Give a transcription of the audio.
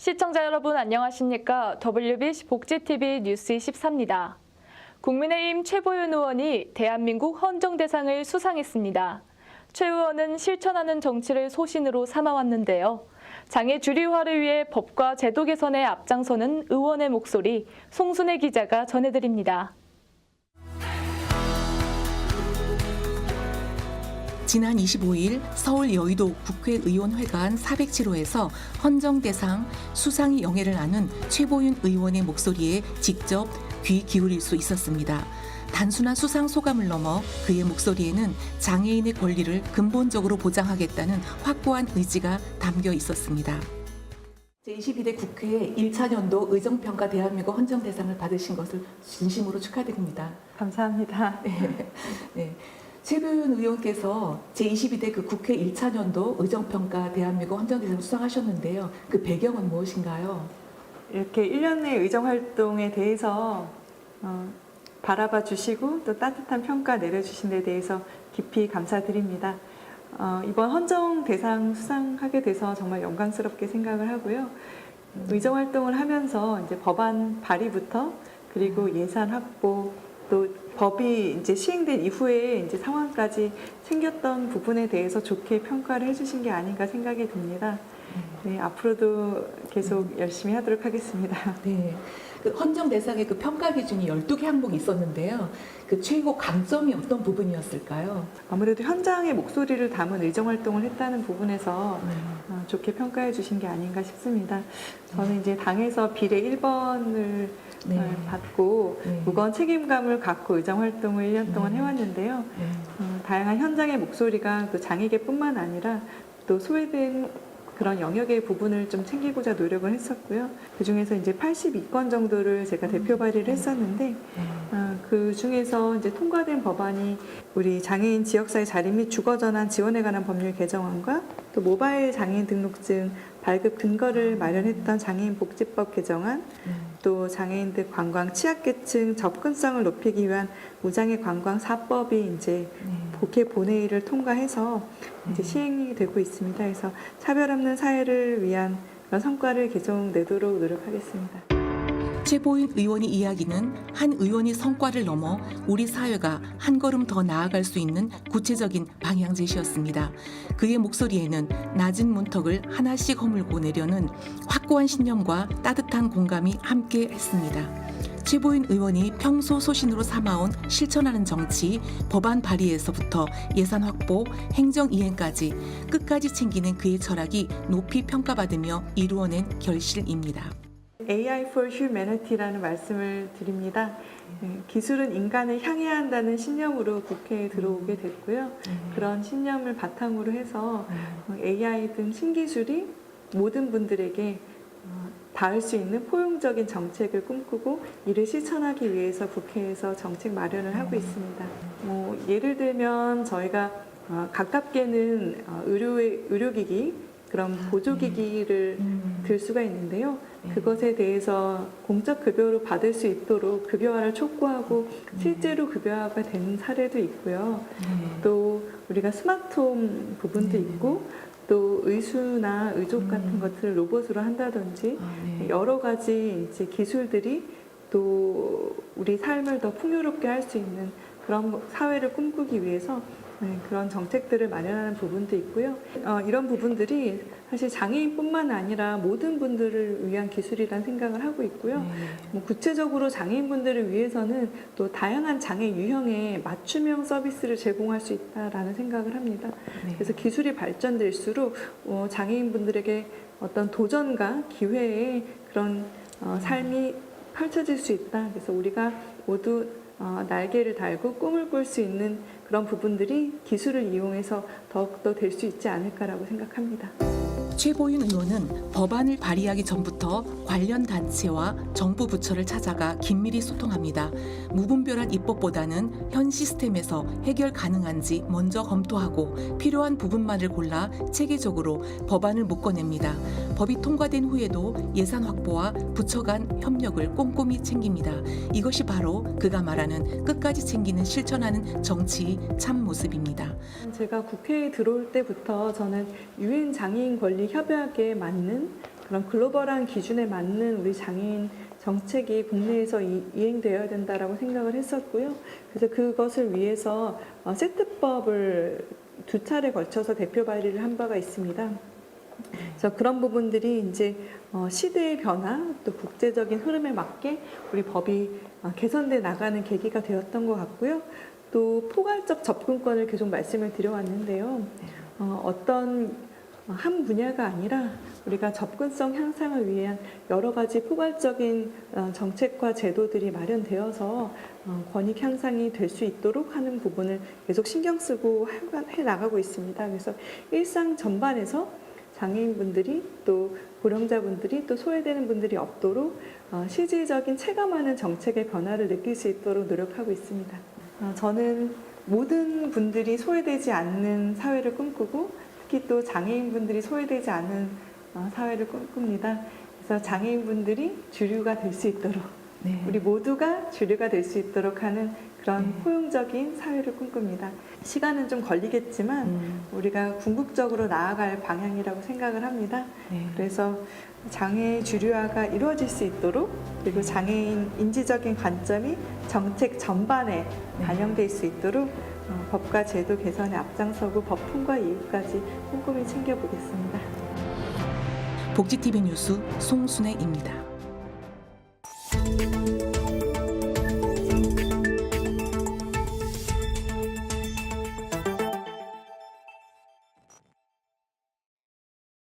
시청자 여러분 안녕하십니까? WBC 복지TV 뉴스 24입니다. 국민의힘 최보윤 의원이 대한민국 헌정대상을 수상했습니다. 최 의원은 실천하는 정치를 소신으로 삼아왔는데요. 장애 주류화를 위해 법과 제도 개선에 앞장서는 의원의 목소리 송순혜 기자가 전해드립니다. 지난 25일 서울 여의도 국회의원회관 407호에서 헌정대상 수상의 영예를 나눈 최보윤 의원의 목소리에 직접 귀 기울일 수 있었습니다. 단순한 수상 소감을 넘어 그의 목소리에는 장애인의 권리를 근본적으로 보장하겠다는 확고한 의지가 담겨 있었습니다. 제22대 국회 1차 년도 의정평가 대한민국 헌정대상을 받으신 것을 진심으로 축하드립니다. 감사합니다. 네. 네. 최보윤 의원께서 제22대 그 국회 1차 년도 의정평가 대한민국 헌정대상 수상하셨는데요. 그 배경은 무엇인가요? 이렇게 1년 내 의정 활동에 대해서 어, 바라봐 주시고 또 따뜻한 평가 내려주신 데 대해서 깊이 감사드립니다. 어, 이번 헌정 대상 수상하게 돼서 정말 영광스럽게 생각을 하고요. 의정 활동을 하면서 이제 법안 발의부터 그리고 예산 확보 또 법이 이제 시행된 이후에 이제 상황까지 생겼던 부분에 대해서 좋게 평가를 해주신 게 아닌가 생각이 듭니다. 네, 앞으로도 계속 열심히 하도록 하겠습니다. 네. 그 헌정 대상의 그 평가 기준이 12개 항목이 있었는데요. 그 최고 강점이 어떤 부분이었을까요? 아무래도 현장의 목소리를 담은 의정 활동을 했다는 부분에서 어, 좋게 평가해 주신 게 아닌가 싶습니다. 저는 이제 당에서 비례 1번을 네. 받고 네. 무거운 책임감을 갖고 의정 활동을 1년 동안 네. 해왔는데요. 네. 어, 다양한 현장의 목소리가 또 장애계뿐만 아니라 또 소외된 그런 영역의 부분을 좀 챙기고자 노력을 했었고요. 그 중에서 이제 82건 정도를 제가 대표 발의를 했었는데 네. 어, 그 중에서 이제 통과된 법안이 우리 장애인 지역사회 자립 및 주거 전환 지원에 관한 법률 개정안과 또 모바일 장애인 등록증 발급 근거를 마련했던 장애인 복지법 개정안, 네. 또 장애인들 관광 취약계층 접근성을 높이기 위한 무장애 관광 사법이 이제 네. 국회 본회의를 통과해서 이제 시행이 되고 있습니다. 그래서 차별 없는 사회를 위한 그런 성과를 계속 내도록 노력하겠습니다. 최보윤 의원의 이야기는 한 의원의 성과를 넘어 우리 사회가 한 걸음 더 나아갈 수 있는 구체적인 방향 제시였습니다. 그의 목소리에는 낮은 문턱을 하나씩 허물고 내려는 확고한 신념과 따뜻한 공감이 함께 했습니다. 최보윤 의원이 평소 소신으로 삼아온 실천하는 정치, 법안 발의에서부터 예산 확보, 행정 이행까지 끝까지 챙기는 그의 철학이 높이 평가받으며 이루어낸 결실입니다. AI for Humanity라는 말씀을 드립니다. 네, 기술은 인간을 향해야 한다는 신념으로 국회에 들어오게 됐고요. 그런 신념을 바탕으로 해서 어, AI 등 신기술이 모든 분들에게 어, 닿을 수 있는 포용적인 정책을 꿈꾸고 이를 실천하기 위해서 국회에서 정책 마련을 하고 있습니다. 뭐 예를 들면 저희가 어, 가깝게는 어, 의료 의료기기 그런 보조기기를 들 수가 있는데요. 그것에 대해서 공적 급여로 받을 수 있도록 급여화를 촉구하고 실제로 급여화가 된 사례도 있고요. 또 우리가 스마트홈 부분도 있고 또 의수나 의족 같은 것들을 로봇으로 한다든지 여러 가지 이제 기술들이 또 우리 삶을 더 풍요롭게 할 수 있는 그런 사회를 꿈꾸기 위해서 네, 그런 정책들을 마련하는 부분도 있고요. 어, 이런 부분들이 사실 장애인뿐만 아니라 모든 분들을 위한 기술이라는 생각을 하고 있고요. 뭐 구체적으로 장애인분들을 위해서는 또 다양한 장애 유형의 맞춤형 서비스를 제공할 수 있다라는 생각을 합니다. 그래서 기술이 발전될수록 어, 장애인분들에게 어떤 도전과 기회의 그런 어, 삶이 펼쳐질 수 있다. 그래서 우리가 모두 어, 날개를 달고 꿈을 꿀 수 있는 그런 부분들이 기술을 이용해서 더욱더 될 수 있지 않을까라고 생각합니다. 최보윤 의원은 법안을 발의하기 전부터 관련 단체와 정부 부처를 찾아가 긴밀히 소통합니다. 무분별한 입법보다는 현 시스템에서 해결 가능한지 먼저 검토하고 필요한 부분만을 골라 체계적으로 법안을 묶어냅니다. 법이 통과된 후에도 예산 확보와 부처 간 협력을 꼼꼼히 챙깁니다. 이것이 바로 그가 말하는 끝까지 챙기는 실천하는 정치의 참 모습입니다. 제가 국회에 들어올 때부터 저는 유엔 장애인 권리 협약에 맞는 그런 글로벌한 기준에 맞는 우리 장애인 정책이 국내에서 이, 이행되어야 된다라고 생각을 했었고요. 그래서 그것을 위해서 어, 세트법을 두 차례 걸쳐서 대표 발의를 한 바가 있습니다. 그래서 그런 부분들이 이제 어, 시대의 변화 또 국제적인 흐름에 맞게 우리 법이 어, 개선돼 나가는 계기가 되었던 것 같고요. 또 포괄적 접근권을 계속 말씀을 드려왔는데요. 어, 어떤 한 분야가 아니라 우리가 접근성 향상을 위한 여러 가지 포괄적인 어, 정책과 제도들이 마련되어서 어, 권익 향상이 될 수 있도록 하는 부분을 계속 신경 쓰고 해- 해 나가고 있습니다. 그래서 일상 전반에서 장애인분들이 또 고령자분들이 또 소외되는 분들이 없도록 어, 실질적인 체감하는 정책의 변화를 느낄 수 있도록 노력하고 있습니다. 어, 저는 모든 분들이 소외되지 않는 사회를 꿈꾸고 특히 또 장애인분들이 소외되지 않은 어, 사회를 꿈꿉니다. 그래서 장애인분들이 주류가 될 수 있도록 네. 우리 모두가 주류가 될 수 있도록 하는 그런 네. 포용적인 사회를 꿈꿉니다. 시간은 좀 걸리겠지만 음, 우리가 궁극적으로 나아갈 방향이라고 생각을 합니다. 네. 그래서 장애 주류화가 이루어질 수 있도록 그리고 장애인 인지적인 관점이 정책 전반에 네. 반영될 수 있도록 어, 법과 제도 개선에 앞장서고 법 통과 이후까지 꼼꼼히 챙겨보겠습니다. 복지TV 뉴스 송순혜입니다.